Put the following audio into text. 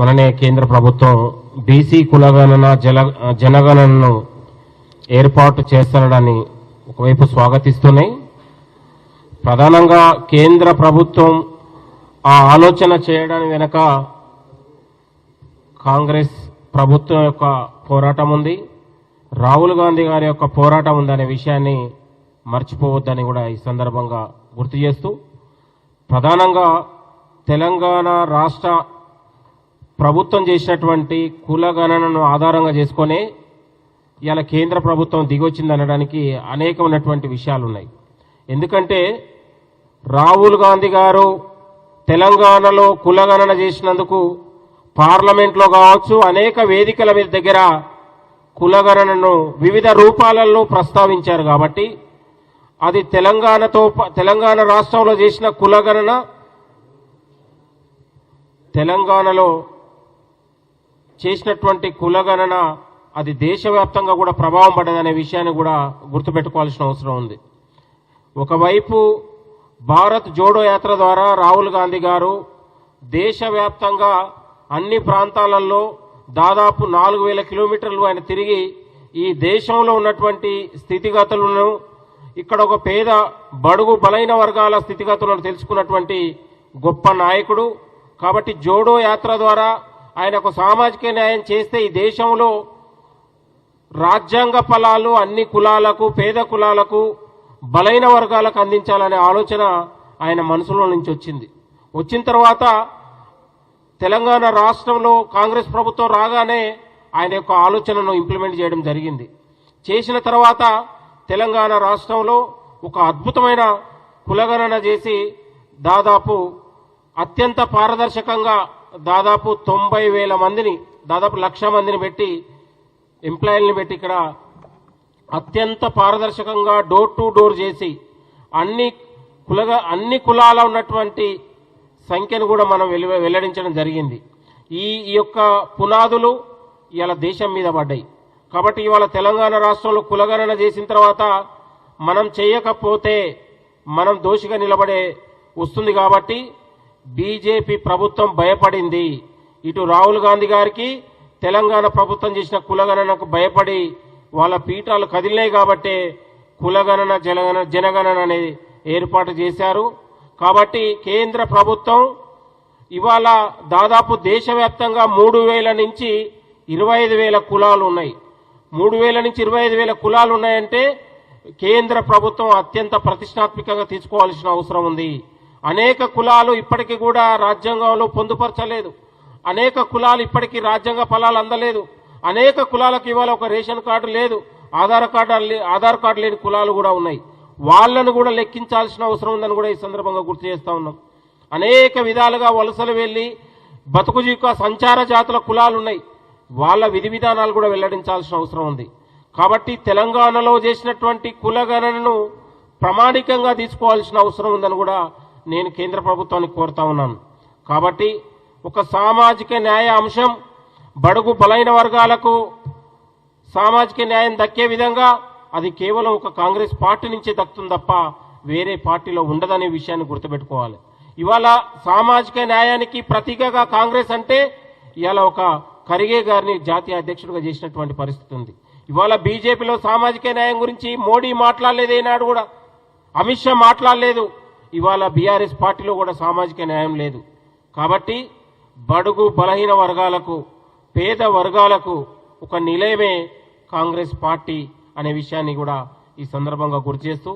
మననే కేంద్ర ప్రభుత్వం బీసీ కులగణన జల జనగణనను ఏర్పాటు చేస్తానని ఒకవైపు స్వాగతిస్తున్నాయి. ప్రధానంగా కేంద్ర ప్రభుత్వం ఆ ఆలోచన చేయడానికి వెనక కాంగ్రెస్ ప్రభుత్వం యొక్క పోరాటం ఉంది. రాహుల్ గాంధీ గారి యొక్క పోరాటం ఉందనే విషయాన్ని మర్చిపోవద్దని కూడా ఈ సందర్భంగా గుర్తు చేస్తూ ప్రధానంగా తెలంగాణ రాష్ట్ర ప్రభుత్వం చేసినటువంటి కులగణనను ఆధారంగా చేసుకొని ఇలా కేంద్ర ప్రభుత్వం దిగొచ్చింది అనడానికి అనేకమైనటువంటి విషయాలు ఉన్నాయి ఎందుకంటే రాహుల్ గాంధీ గారు తెలంగాణలో కులగణన చేసినందుకు పార్లమెంట్లో కావచ్చు అనేక వేదికల మీద దగ్గర కులగణనను వివిధ రూపాలలో ప్రస్తావించారు కాబట్టి అది తెలంగాణతో ప- తెలంగాణ రాష్ట్రంలో చేసిన కులగణన తెలంగాణలో చేసినటువంటి కులగణన అది దేశవ్యాప్తంగా కూడా ప్రభావం పడ్డదనే విషయాన్ని కూడా గుర్తుపెట్టుకోవాల్సిన అవసరం ఉంది. ఒకవైపు భారత్ జోడో యాత్ర ద్వారా రాహుల్ గాంధీ గారు దేశవ్యాప్తంగా అన్ని ప్రాంతాలలో దాదాపు నాలుగు వేల కిలోమీటర్లు ఆయన తిరిగి ఈ దేశంలో ఉన్నటువంటి స్థితిగతులను ఇక్కడ ఒక పేద బడుగు బలైన వర్గాల స్థితిగతులను తెలుసుకున్నటువంటి గొప్ప నాయకుడు. కాబట్టి జోడో యాత్ర ద్వారా ఆయన ఒక సామాజిక న్యాయం చేస్తే ఈ దేశంలో రాజ్యాంగ ఫలాలు అన్ని కులాలకు పేద కులాలకు బలైన వర్గాలకు అందించాలనే ఆలోచన ఆయన మనసులో నుంచి వచ్చింది. వచ్చిన తర్వాత తెలంగాణ రాష్ట్రంలో కాంగ్రెస్ ప్రభుత్వం రాగానే ఆయన యొక్క ఆలోచనను ఇంప్లిమెంట్ చేయడం జరిగింది. చేసిన తర్వాత తెలంగాణ రాష్ట్రంలో ఒక అద్భుతమైన కులగణన చేసి దాదాపు అత్యంత పారదర్శకంగా దాదాపు తొంభై వేల మందిని దాదాపు లక్ష మందిని పెట్టి ఎంప్లాయీలను పెట్టి ఇక్కడ అత్యంత పారదర్శకంగా డోర్ టు డోర్ చేసి అన్ని కులగా అన్ని కులాల ఉన్నటువంటి సంఖ్యను కూడా మనం వెల్లడించడం జరిగింది. ఈ ఈ యొక్క పునాదులు ఇవాళ దేశం మీద పడ్డాయి. కాబట్టి ఇవాళ తెలంగాణ రాష్ట్రంలో కులగణన చేసిన తర్వాత మనం చేయకపోతే మనం దోషిగా నిలబడే వస్తుంది కాబట్టి బీజేపీ ప్రభుత్వం భయపడింది. ఇటు రాహుల్ గాంధీ గారికి తెలంగాణ ప్రభుత్వం చేసిన కులగణనకు భయపడి వాళ్ళ పీఠాలు కదిలినాయి కాబట్టే కులగణన జనగణన జనగణన అనేది ఏర్పాటు చేశారు. కాబట్టి కేంద్ర ప్రభుత్వం ఇవాళ దాదాపు దేశవ్యాప్తంగా మూడు వేల నుంచి ఇరవై ఐదు వేల కులాలు ఉన్నాయి. మూడు వేల నుంచి ఇరవై ఐదు వేల కులాలు ఉన్నాయంటే కేంద్ర ప్రభుత్వం అత్యంత ప్రతిష్టాత్మకంగా తీసుకోవాల్సిన అవసరం ఉంది. అనేక కులాలు ఇప్పటికీ కూడా రాజ్యాంగంలో పొందుపరచలేదు. అనేక కులాలు ఇప్పటికీ రాజ్యాంగ ఫలాలు అందలేదు. అనేక కులాలకు ఇవాళ ఒక రేషన్ కార్డు లేదు. ఆధార్ కార్డు ఆధార్ కార్డు లేని కులాలు కూడా ఉన్నాయి. వాళ్ళను కూడా లెక్కించాల్సిన అవసరం ఉందని కూడా ఈ సందర్భంగా గుర్తు చేస్తా ఉన్నాం. అనేక విధాలుగా వలసలు వెళ్ళి బతుకు జీవిక సంచార జాతుల కులాలు ఉన్నాయి. వాళ్ళ విధి విధానాలు కూడా వెల్లడించాల్సిన అవసరం ఉంది. కాబట్టి తెలంగాణలో చేసినటువంటి కులగణనను ప్రామాణికంగా తీసుకోవాల్సిన అవసరం ఉందని కూడా నేను కేంద్ర ప్రభుత్వాన్ని కోరుతా ఉన్నాను. కాబట్టి ఒక సామాజిక న్యాయ అంశం బడుగు బలైన వర్గాలకు సామాజిక న్యాయం దక్కే విధంగా అది కేవలం ఒక కాంగ్రెస్ పార్టీ నుంచే దక్కుతుంది తప్ప వేరే పార్టీలో ఉండదనే విషయాన్ని గుర్తుపెట్టుకోవాలి. ఇవాళ సామాజిక న్యాయానికి ప్రతీకగా కాంగ్రెస్ అంటే ఇవాళ ఒక ఖర్గే గారిని జాతీయ అధ్యక్షుడిగా చేసినటువంటి పరిస్థితి ఉంది. ఇవాళ బీజేపీలో సామాజిక న్యాయం గురించి మోడీ మాట్లాడలేదు ఏనాడు కూడా. అమిత్ షా మాట్లాడలేదు. ఇవాళ బీఆర్ఎస్ పార్టీలో కూడా సామాజిక న్యాయం లేదు. కాబట్టి బడుగు బలహీన వర్గాలకు పేద వర్గాలకు ఒక నిలయమే కాంగ్రెస్ పార్టీ అనే విషయాన్ని కూడా ఈ సందర్భంగా గుర్తు చేస్తూ